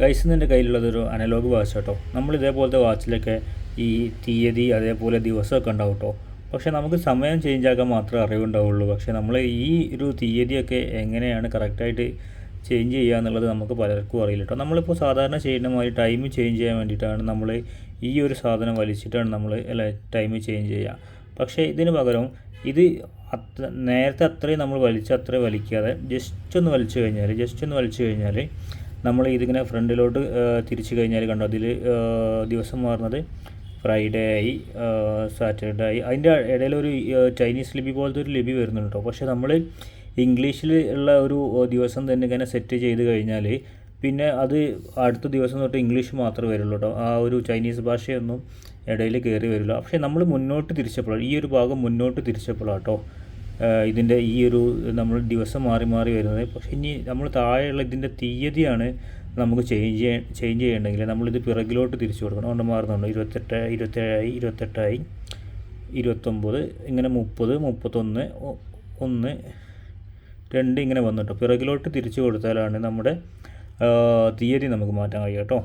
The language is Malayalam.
ഗൈസ് കയ്യിലുള്ളതൊരു അനലോഗ് വാച്ച് കേട്ടോ. നമ്മൾ ഇതേപോലത്തെ വാച്ചിലൊക്കെ ഈ തീയതി അതേപോലെ ദിവസമൊക്കെ ഉണ്ടാവും കേട്ടോ. പക്ഷേ നമുക്ക് സമയം ചേഞ്ച് ആക്കാൻ മാത്രമേ അറിവുണ്ടാവുള്ളൂ. പക്ഷേ നമ്മൾ ഈ ഒരു തീയതിയൊക്കെ എങ്ങനെയാണ് കറക്റ്റായിട്ട് ചേഞ്ച് ചെയ്യുക എന്നുള്ളത് നമുക്ക് പലർക്കും അറിയില്ല കേട്ടോ. നമ്മളിപ്പോൾ സാധാരണ ചെയ്യുന്ന മാതിരി ടൈം ചേഞ്ച് ചെയ്യാൻ വേണ്ടിയിട്ടാണ് നമ്മൾ ഈ ഒരു സാധനം വലിച്ചിട്ടാണ് നമ്മൾ അല്ല ടൈം ചേഞ്ച് ചെയ്യുക. പക്ഷേ ഇതിന് പകരം ഇത് അത്ര നേരത്തെ അത്രയും നമ്മൾ വലിച്ച അത്രയും വലിക്കാതെ ജസ്റ്റ് ഒന്ന് വലിച്ചു കഴിഞ്ഞാൽ ജസ്റ്റ് ഒന്ന് വലിച്ചു കഴിഞ്ഞാൽ നമ്മൾ ഇതിങ്ങനെ ഫ്രണ്ടിലോട്ട് തിരിച്ചു കഴിഞ്ഞാൽ കണ്ടോ അതിൽ ദിവസം മാറുന്നത് ഫ്രൈഡേ ആയി സാറ്റർഡേ ആയി. അതിന്റെ ഇടയിലൊരു ചൈനീസ് ലിപി പോലത്തെ ഒരു ലിപി വരുന്നുണ്ട് പക്ഷേ നമ്മൾ ഇംഗ്ലീഷിൽ ഉള്ള ഒരു ദിവസം തന്നെ ഇങ്ങനെ സെറ്റ് ചെയ്ത് കഴിഞ്ഞാൽ പിന്നെ അത് അടുത്ത ദിവസം തൊട്ട് ഇംഗ്ലീഷ് മാത്രമേ വരുള്ളൂ കേട്ടോ ആ ഒരു ചൈനീസ് ഭാഷയൊന്നും ഇടയിൽ കയറി വരില്ല. പക്ഷേ നമ്മൾ മുന്നോട്ട് തിരിച്ചപ്പോഴാണ് ഈ ഒരു ഭാഗം മുന്നോട്ട് തിരിച്ചപ്പോഴാണ് കേട്ടോ ഇതിന്റെ ഈ ഒരു നമ്മൾ ദിവസം മാറി മാറി വരുന്നത്. പക്ഷേ ഇനി നമ്മൾ താഴെയുള്ള ഇതിന്റെ തീയതിയാണ് നമുക്ക് ചേഞ്ച് ചെയ്യാൻ ചേഞ്ച് ചെയ്യണമെങ്കിൽ നമ്മളിത് പിറകിലോട്ട് തിരിച്ചു കൊടുക്കണം. അതുകൊണ്ട് മാറുന്നുണ്ട്. ഇരുപത്തെട്ട് ഇരുപത്തേഴായി ഇരുപത്തെട്ടായി ഇരുപത്തൊമ്പത് ഇങ്ങനെ മുപ്പത് മുപ്പത്തൊന്ന് ഒന്ന് രണ്ട് ഇങ്ങനെ വന്നിട്ടോ പിറകിലോട്ട് തിരിച്ചു കൊടുത്താലാണ് നമ്മുടെ തീയതി നമുക്ക് മാറ്റാൻ കഴിയുക കേട്ടോ.